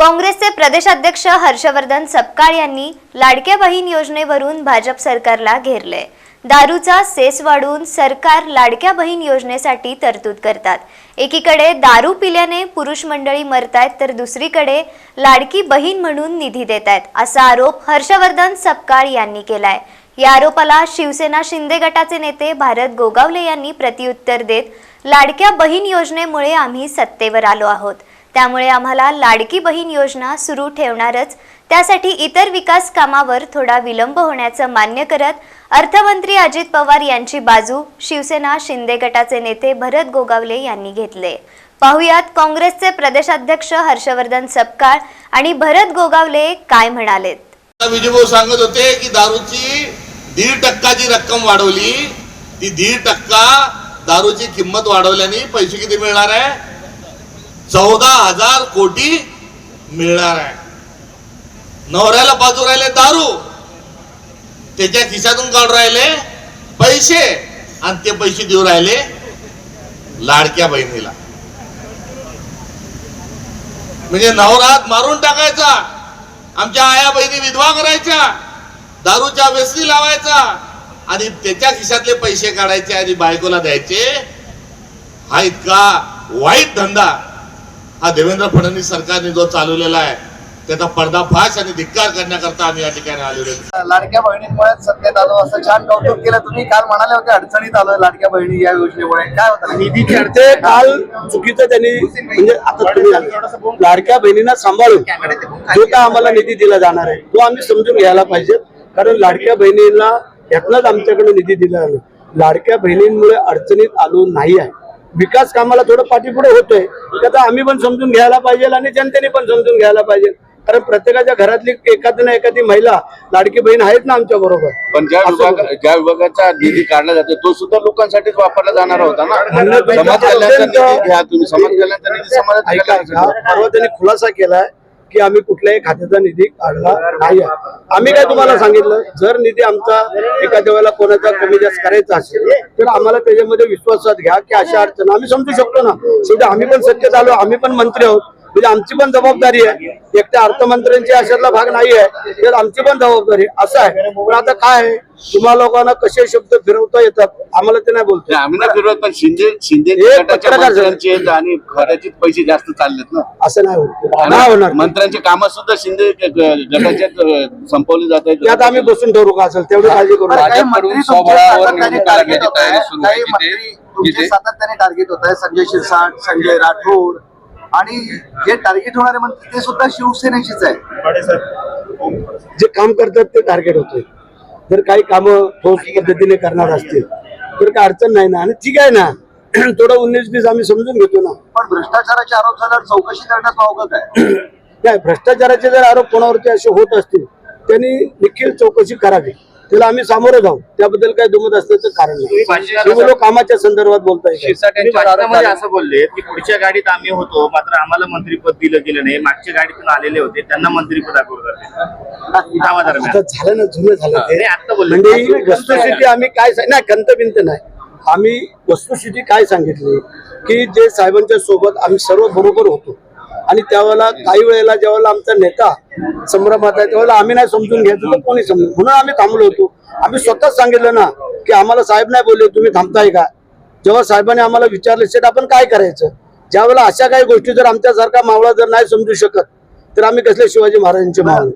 काँग्रेसचे प्रदेशाध्यक्ष हर्षवर्धन सपकाळ यांनी लाडक्या बहीण योजनेवरून भाजप सरकारला घेरले. दारूचा सेस वाढवून सरकार लाडक्या बहीण योजनेसाठी तरतूद करतात. एकीकडे दारू पिल्याने पुरुष मंडळी मरतायत तर दुसरीकडे लाडकी बहीण म्हणून निधी देत आहेत असा आरोप हर्षवर्धन सपकाळ यांनी केलाय. या आरोपाला शिवसेना शिंदे गटाचे नेते भारत गोगावले यांनी प्रत्युत्तर देत लाडक्या बहीण योजनेमुळे आम्ही सत्तेवर आलो आहोत. त्यामुळे आम्हाला लाडकी बहीण योजना सुरू ठेवणारच. त्यासाठी इतर विकास कामावर थोडा विलंब होण्याचं मान्य करत अर्थमंत्री अजित पवार यांची बाजू शिवसेना शिंदे गटाचे नेते भरत गोगावले यांनी घेतले. पाहुयात काँग्रेसचे प्रदेशाध्यक्ष हर्षवर्धन सपकाळ आणि भरत गोगावले काय म्हणालेत. विजयभाऊ सांगत होते की दारूची दीड टक्का जी रक्कम वाढवली. ती दीड टक्का दारूची किंमत वाढवल्याने पैसे किती मिळणार आहे? चौदा हजार कोटी मिळणार आहे. नवऱ्याला बाजू राहिले दारू त्याच्या खिशातून काढून राहिले पैसे आणि ते पैसे देऊ राहिले लाडक्या बहिणीला. म्हणजे नवरात मारून टाकायचा आमच्या आया बहिणी विधवा करायच्या दारूच्या व्यसनी लावायचा आणि त्याच्या खिशातले पैसे काढायचे आणि बायकोला द्यायचे हा इतका वाईट धंदा. हा देवेंद्र फडणवीस सरकारने जो चालवलेला आहे त्याचा पर्दाफाश आणि धिक्कार करण्याकरता आम्ही या ठिकाणी आलेलो. लाडक्या बहिणींमुळे सत्तेत आलो असं छान कौतुक केलं. तुम्ही काल म्हणाले होते अडचणीत आलोय लाडक्या बहिणी या योजनेमुळे. काय होतं निधीची ते काल चुकीचं त्यांनी म्हणजे आता तुम्ही आले. लाडक्या बहिणींना सांभाळून जो काय आम्हाला निधी दिला जाणार आहे तो आम्ही समजून घ्यायला पाहिजे. कारण लाडक्या बहिणींना यातनंच आमच्याकडे निधी दिला जाणार लाडक्या बहिणींमुळे अडचणीत आलो नाही आहे. विकास कामाला थोडं पाठीपुढे होतोय. त्याचा आम्ही पण समजून घ्यायला पाहिजे आणि जनतेने पण समजून घ्यायला पाहिजे. कारण प्रत्येकाच्या घरातली एखादी ना एखादी महिला लाडकी बहीण आहेत ना आमच्या बरोबर. पण ज्या विभाग ज्या विभागाचा निधी काढला जातो तो सुद्धा लोकांसाठीच वापरला जाणार होता ना? समाज कल्याणचा निधी घ्या तुम्ही. समाज कल्याणचा निधी समाजात. ऐका परवा त्यांनी खुलासा केलाय. की आम्ही कुठल्याही खात्याचा निधी काढला नाही आम्ही काय तुम्हाला सांगितलं? जर निधी आमचा एखाद्या वेळेला कोणाचा कमी जास्त करायचा असेल तर आम्हाला त्याच्यामध्ये विश्वासात घ्या की अशा अडचण आम्ही समजू शकतो ना. शेवटी आम्ही पण सत्तेत आलो आम्ही पण मंत्री आहोत. म्हणजे आमची पण जबाबदारी आहे. एकट्या अर्थमंत्र्यांची अशातला भाग नाही आहे तर आमची पण जबाबदारी आहे. असं आहे. पण आता काय आहे? तुम्हा लोकांना कसे शब्द फिरवता येतात आम्हाला ते नाही बोलतो आम्ही नाही फिरवत पण शिंदे शिंदे एक गटाच्या पत्रकार झाला. मंत्र्यांचे आणि कदाचित पैसे जास्त चाललेत ना. असं नाही होत. नाही होणार. मंत्र्यांचे काम सुद्धा शिंदे ग- ग- गटाच्यात अ, संपवली जात त्यात आम्ही बसून ठरवू का असेल तेवढी काळजी करू. नका. काही भाजपकडून मंत्री स्वबळावर तुमचे सातत्याने निवडणूक टार्गेट लागण्याची होत आहे. तयारी सुरू आहे काही की ते- मंत्री तुमचे की ते- सातत्याने टार्गेट होत आहे. संजय शिरसाट संजय राठोड आणि जे टार्गेट होणारे मंत्री ते सुद्धा शिवसेनेचीच आहे जे काम करतात ते टार्गेट होते. जर काही कामं ठोस पद्धतीने करणार असतील तर काय अडचण नाही ना. आणि ठीक आहे ना. थोडं उन्नीस बीस आम्ही समजून घेतो ना. पण भ्रष्टाचाराचे आरोप झाल्यावर चौकशी करण्यात वावगत आहे? नाही भ्रष्टाचाराचे जर आरोप कोणावरती असे होत असतील त्यांनी देखील चौकशी करावी. त्याला आम्ही सामोरं जाऊ. त्याबद्दल काही दुमत असल्याचं कारण नाही. बोलो कामाच्या संदर्भात बोलता येईल शिरसाट भाषणामध्ये असं बोलले की पुढच्या गाडीत आम्ही होतो मात्र आम्हाला मंत्रीपद दिलं गेलं नाही. मागच्या गाडीतून आलेले होते त्यांना मंत्रीपद आता झालं ना जुनं झालं आता. म्हणजे वस्तुस्थिती आम्ही काय नाही खंत बिंत नाही. आम्ही वस्तुस्थिती काय सांगितली? की जे साहेबांच्या सोबत आम्ही सर्व बरोबर होतो. आणि त्यावेळेला काही वेळेला ज्यावेळेला आमचा नेता संभ्रमात आहे त्यावेळेला आम्ही नाही समजून घ्यायचं तर कोणी समजून म्हणून आम्ही थांबलो होतो. आम्ही स्वतःच सांगितलं ना की आम्हाला साहेब नाही बोलले तुम्ही थांबताय का? जेव्हा साहेबांनी आम्हाला विचारले सेट आपण काय करायचं? ज्यावेळेला अशा काही गोष्टी जर आमच्यासारखा मावळा जर नाही समजू शकत तर आम्ही कसले शिवाजी महाराजांचे मावळे?